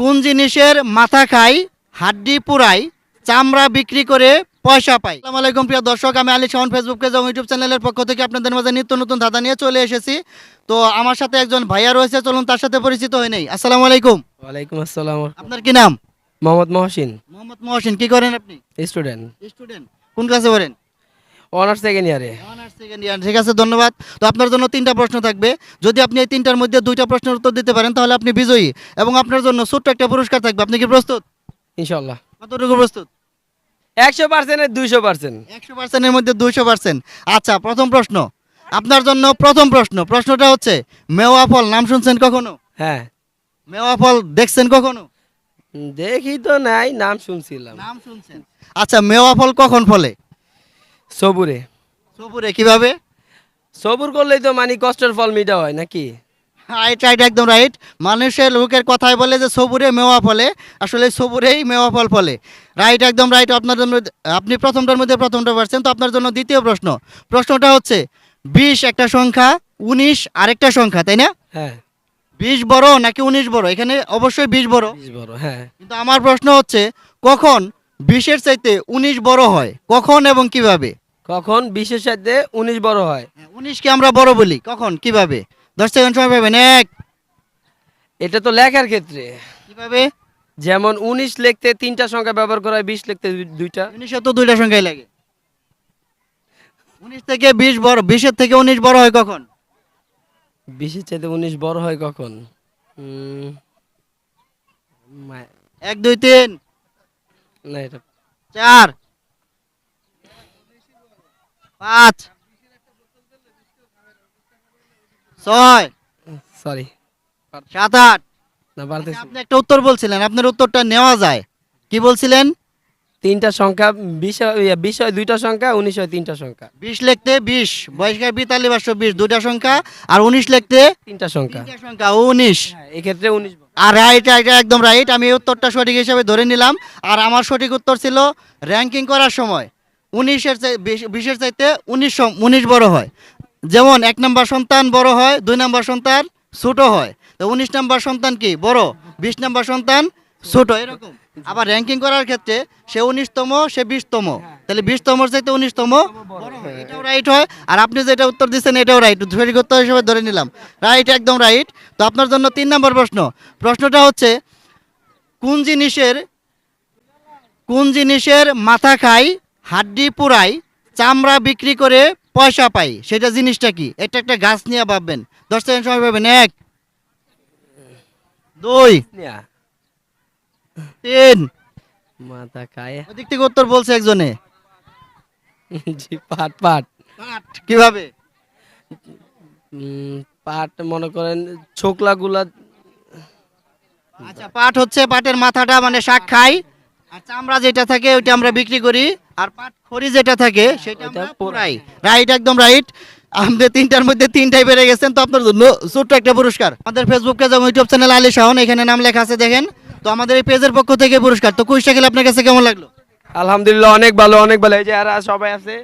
কোন জিনিসের মাথা খাই হাড্ডি পুরাই চামড়া বিক্রি করে পয়সা পাই। আসসালামু আলাইকুম প্রিয় দর্শক আমি আলী শাহন ফেসবুক পেজ এবং ইউটিউব চ্যানেলের পক্ষ থেকে আপনাদের মাঝে নিত্য নতুন ধাঁধা নিয়ে চলে এসেছি। তো আমার সাথে একজন ভাইয়া রয়েছে চলুন তার সাথে পরিচিত হয়ে নেই। আসসালামু আলাইকুম। ওয়ালাইকুম আসসালাম। আপনার কি নাম? মোহাম্মদ মহসিন। মোহাম্মদ মহসিন কি করেন আপনি? স্টুডেন্ট। স্টুডেন্ট। কোন ক্লাসে পড়েন? অনার্স সেকেন্ড ইয়ারে। অনার্স সেকেন্ড ইয়ার ঠিক আছে ধন্যবাদ। তো আপনার জন্য তিনটা প্রশ্ন থাকবে। যদি আপনি এই তিনটার মধ্যে দুইটা প্রশ্নের উত্তর দিতে পারেন তাহলে আপনি বিজয়ী এবং আপনার জন্য ছোট্ট একটা পুরস্কার থাকবে। আপনি কি প্রস্তুত? ইনশাল্লাহ কতটুকু প্রস্তুত? একশো পার্সেন্টের দুইশো পার্সেন্ট। একশো পার্সেন্টের মধ্যে দুইশো পার্সেন্ট। আচ্ছা প্রথম প্রশ্ন। আপনার জন্য প্রথম প্রশ্ন। প্রশ্নটা হচ্ছে মেওয়া ফল নাম শুনছেন কখনো? হ্যাঁ। মেওয়া ফল দেখছেন কখনো? দেখি তো নাই নাম শুনছিলাম। নাম শুনছেন। আচ্ছা মেওয়া ফল কখন ফলে? সবুরে। সবুরে কীভাবে? সবুর করলেই তো মানে কষ্টের ফল মিটা হয় নাকি? রাইট রাইট একদম রাইট মানুষের লোকের কথায় বলে যে সবুরে মেওয়া ফলে আসলে সবুরেই মেওয়া ফল ফলে। রাইট একদম রাইট আপনার জন্য আপনি প্রথমটার মধ্যে প্রথমটা পারছেন তো আপনার জন্য দ্বিতীয় প্রশ্ন। প্রশ্নটা হচ্ছে বিশ একটা সংখ্যা উনিশ আরেকটা সংখ্যা তাই না? হ্যাঁ। বিশ বড় নাকি উনিশ বড়? এখানে অবশ্যই বিশ বড়। বিশ বড় হ্যাঁ। কিন্তু আমার প্রশ্ন হচ্ছে কখন বিশের চাইতে উনিশ বড় হয়? কখন এবং কীভাবে? কখন? বিশের সাথে উনিশ বড় হয়। উনিশকে আমরা বড় বলি। কখন? কীভাবে? দশ সেকেন্ড সময় পাবেন এক। এটা তো লেখার ক্ষেত্রে। কীভাবে? যেমন উনিশ লিখতে তিনটা সংখ্যা ব্যবহার করা হয় বিশ লিখতে দুইটা। উনিশে তো দুইটা সংখ্যাই লাগে। উনিশ থেকে বিশ বড় বিশের থেকে উনিশ বড় হয় কখন? বিশের চাইতে উনিশ বড় হয় কখন? এক দুই তিন। না এটা চার। পাঁচ। ছয়। সরি সাত আট। না আপনি একটা উত্তর বলছিলেন আপনার উত্তরটা নেওয়া যায়। কি বলছিলেন? তিনটা সংখ্যা দুইটা সংখ্যা উনিশ হয় তিনটা সংখ্যা। বিশ লিখতে বিশ বয়স্কায় বিতালি পাঁচশো বিশ দুইটা সংখ্যা আর উনিশ লিখতে তিনটা সংখ্যা। সংখ্যা উনিশ। হ্যাঁ, এক্ষেত্রে উনিশ আর রাইট রাইট একদম রাইট আমি উত্তরটা সঠিক হিসেবে ধরে নিলাম। আর আমার সঠিক উত্তর ছিল র্যাঙ্কিং করার সময়। উনিশের চাই বিশের চাইতে উনিশ উনিশ বড় হয়। যেমন এক নম্বর সন্তান বড় হয়, দুই নম্বর সন্তান ছোট হয়। তো উনিশ নম্বর সন্তান কি? বড়। বিশ নম্বর সন্তান ছোট। এরকম। আবার র্যাঙ্কিং করার ক্ষেত্রে সে উনিশতম, সে বিশতম। তাহলে বিশতমর চাইতে উনিশতম। এটাও রাইট হয়। আর আপনি যেটা উত্তর দিচ্ছেন, এটাও রাইট সঠিক উত্তর হিসেবে ধরে নিলাম। রাইট একদম রাইট তো আপনার জন্য তিন নম্বর প্রশ্ন। প্রশ্নটা হচ্ছে, কোন জিনিসের কোন জিনিসের মাথা খাই হাড্ডি পুরাই চামড়া বিক্রি করে পয়সা পাই। সেটা জিনিসটা কি? এটা একটা গাছ নিয়ে ভাববেন। দশ সেকেন্ড সময় পাবেন। এক দুই তিন। মাথা খায়। ওদিক থেকে উত্তর বলছে একজনে। জি পাট পাট। কীভাবে? উম, পাট মনে করেন ছোকলা গুলা আচ্ছা পাট হচ্ছে পাটের মাথাটা মানে শাক খাই আর চামড়া যেটা থাকে ওইটা আমরা বিক্রি করি। আর পাট খড়ি যেটা থাকে সেটা আমরা পুরাই। রাইট একদম রাইট আমাদের তিনটার মধ্যে তিনটাই বেড়ে গেছেন তো আপনার জন্য ছোট্ট একটা পুরস্কার। আমাদের ফেসবুক পেজ এবং ইউটিউব চ্যানেল আলী শাহন এখানে নাম লেখা আছে দেখেন। তো আমাদের এই পেজের পক্ষ থেকে পুরস্কার। তো কুইজটা গেলে আপনার কাছে কেমন লাগল? আলহামদুলিল্লাহ অনেক ভালো অনেক ভালো। এই যে এরা সবাই আছে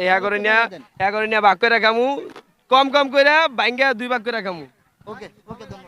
এই এগারো নিয়া এগারো নিয়া ভাগ করে খামু। কম কম করে বাইঙ্গা দুই ভাগ করে খামু। ওকে ওকে ধন্যবাদ।